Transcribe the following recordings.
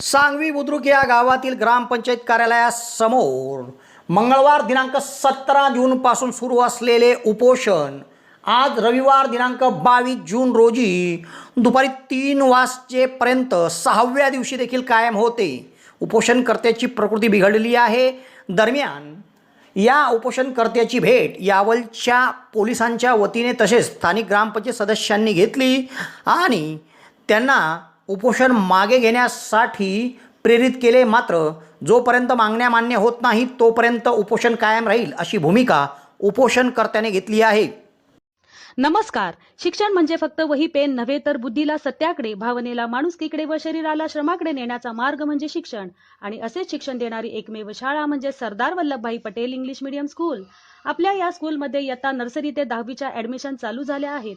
सांगवी बुद्रुक या गावातील ग्रामपंचायत कार्यालयासमोर मंगळवार दिनांक सतरा जूनपासून सुरू असलेले उपोषण. आज रविवार दिनांक बावीस जून रोजी दुपारी तीन वाजेपर्यंत सहाव्या दिवशी देखील कायम होते. उपोषणकर्त्याची प्रकृती बिघडली आहे. दरम्यान या उपोषणकर्त्याची भेट यावलच्या पोलिसांच्या वतीने तसेच स्थानिक ग्रामपंचायत सदस्यांनी घेतली आणि त्यांना उपोषण मागे घेण्यासाठी प्रेरित केले मात्र जोपर्यंत मागण्या मान्य होत नाही तोपर्यंत उपोषण कायम राहील अशी भूमिका उपोषणकर्त्याने घेतली आहे. नमस्कार. शिक्षण म्हणजे फक्त वही पेन नव्हे तर बुद्धीला सत्याकडे भावनेला माणुसकीकडे व शरीराला श्रमाकडे नेण्याचा मार्ग म्हणजे शिक्षण. आणि असेच शिक्षण देणारी एकमेव शाळा म्हणजे Sardar Vallabhbhai Patel English medium school. आपल्या या स्कूलमध्ये इयत्ता नर्सरी ते दहावीच्या ऍडमिशन चालू झाल्या आहेत.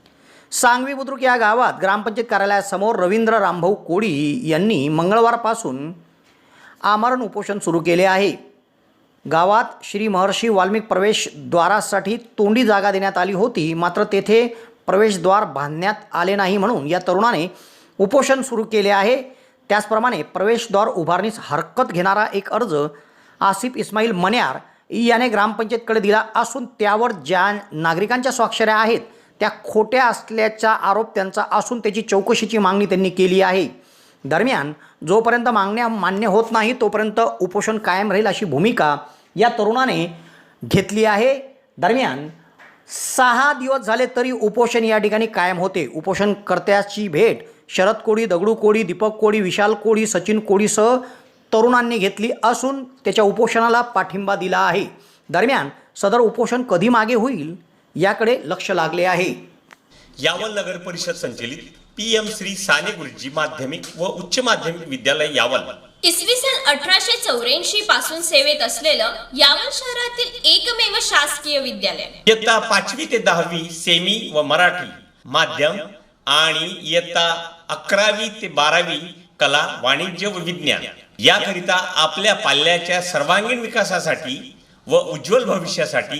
सांगवी बुद्रुक या गावात ग्रामपंचायत कार्यालयासमोर रवींद्र रामभाऊ कोळी यांनी मंगळवारपासून आमरण उपोषण सुरू केले आहे. गावात श्री महर्षी वाल्मिक प्रवेशद्वारासाठी तोंडी जागा देण्यात आली होती. मात्र तेथे प्रवेशद्वार बांधण्यात आले नाही म्हणून या तरुणाने उपोषण सुरू केले आहे. त्याचप्रमाणे प्रवेशद्वार उभारणीस हरकत घेणारा एक अर्ज आसिफ इस्माईल मन्यार याने ग्रामपंचायतकडे दिला असून त्यावर ज्या नागरिकांच्या स्वाक्षऱ्या आहेत त्या खोट्या असल्याचा आरोप त्यांचा असून त्याची चौकशीची मागणी त्यांनी केली आहे. दरम्यान जोपर्यंत मागण्या मान्य होत नाही तोपर्यंत उपोषण कायम राहील अशी भूमिका या तरुणाने घेतली आहे. दरम्यान सहा दिवस झाले तरी उपोषण या ठिकाणी कायम होते. उपोषणकर्त्याची भेट शरद कोळी दगडू कोळी दीपक कोळी विशाल कोळी सचिन कोळीसह तरुणांनी घेतली असून त्याच्या उपोषणाला पाठिंबा दिला आहे. दरम्यान सदर उपोषण कधी मागे होईल? याकडे लक्ष लागले आहे. यावल नगर परिषद संचलित पी एम श्री साने गुरुजी माध्यमिक व उच्च माध्यमिक विद्यालय यावल. इसवी सन अठराशे चौऱ्याऐंशी पासून सेवेत असलेलं यावल शहरातील एकमेव शासकीय विद्यालय. इयत्ता पाचवी ते दहावी सेमी व मराठी माध्यम आणि इयत्ता अकरावी ते बारावी कला वाणिज्य व विज्ञान. याकरिता आपल्या पाल्याच्या सर्वांगीण विकासासाठी व उज्ज्वल भविष्यासाठी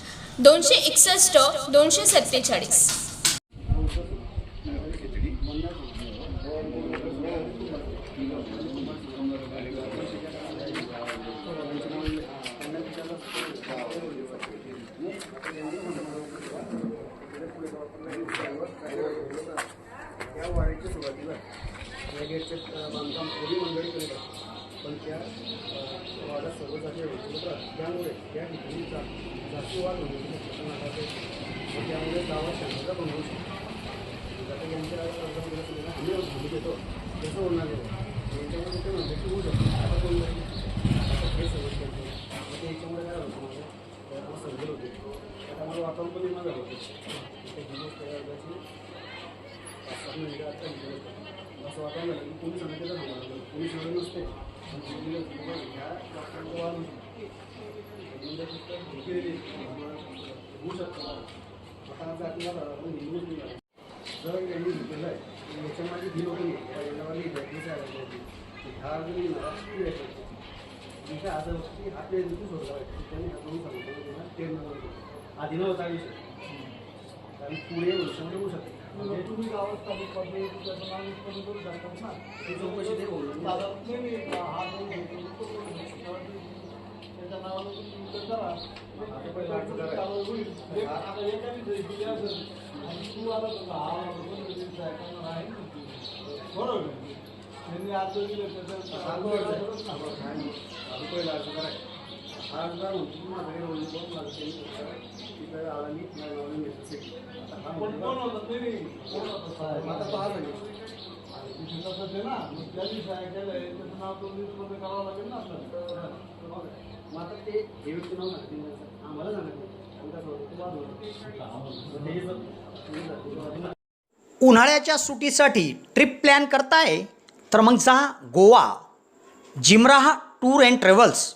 दोनशे एकसष्ट दोनशे सत्तेचाळीस. या वाढीच्या सुरुवातीला. या गेटचे बांधकाम पूर्वी मंडळी करीत? असते पण त्या वाडा वाड्यात सर्व जाती होतात त्यामुळे या ठिकाणी जा जातीवाद होण्याची घटना घडते त्यामुळे गावात शांतता पण होऊ शकते. आता यांच्या अर्जामध्ये आम्ही हमी देतो. तसं होणार नाही यांच्यामध्ये ते म्हणते की होऊ शकतो. आता कोण नाही आता हे सगळं करतो मग ते याच्यामुळे काय होतं माझं त्याला समजत होते. त्यामुळे वातावरण पण निर्माण झालं होतं. ते दिवस त्या अर्जाची पाच सात मिनिटं आता असं वाटायला लागलं की पोलीस आणण्याचं थांबणार नाही पोलीस नसते. ह्या होऊ शकतं आता जर यांनी घेतलेलं आहे याच्यामध्ये ही लोकं नाही किंवा ह्या जरी की हा पेज सोडला आहे त्यांनी हा सांगितलं त्यांना नव्हतं आधी नव्हता विषय. कारण पुढे वर्षामध्ये होऊ शकते. तुम्ही गावात स्थानिक पातळीवर त्याचं नाव उत्पन्न करू शकतात ना ती चौकशी ते होईल दादा नाही हा जो त्याच्या नावानं तुम्ही करा आता. हे एकाने दिली असेल आणि तू आला तर हा ऐकणार आहे. बरोबर. त्यांनी अर्ज दिले त्याचं हा अर्ज आहे, हा हा. हा अर्ज. हा की माझ्याकडे दोन माझं ना मग दिवशी ऐकायला त्याचं नाव करावं लागेल ना आपल्याला मग आता ते हे व्यक्ती नाव सांगतील आम्हाला उन्हाळ्याच्या सुटीसाठी ट्रिप प्लॅन करताय? तर मग जा गोवा. जिमराहा tour and travels.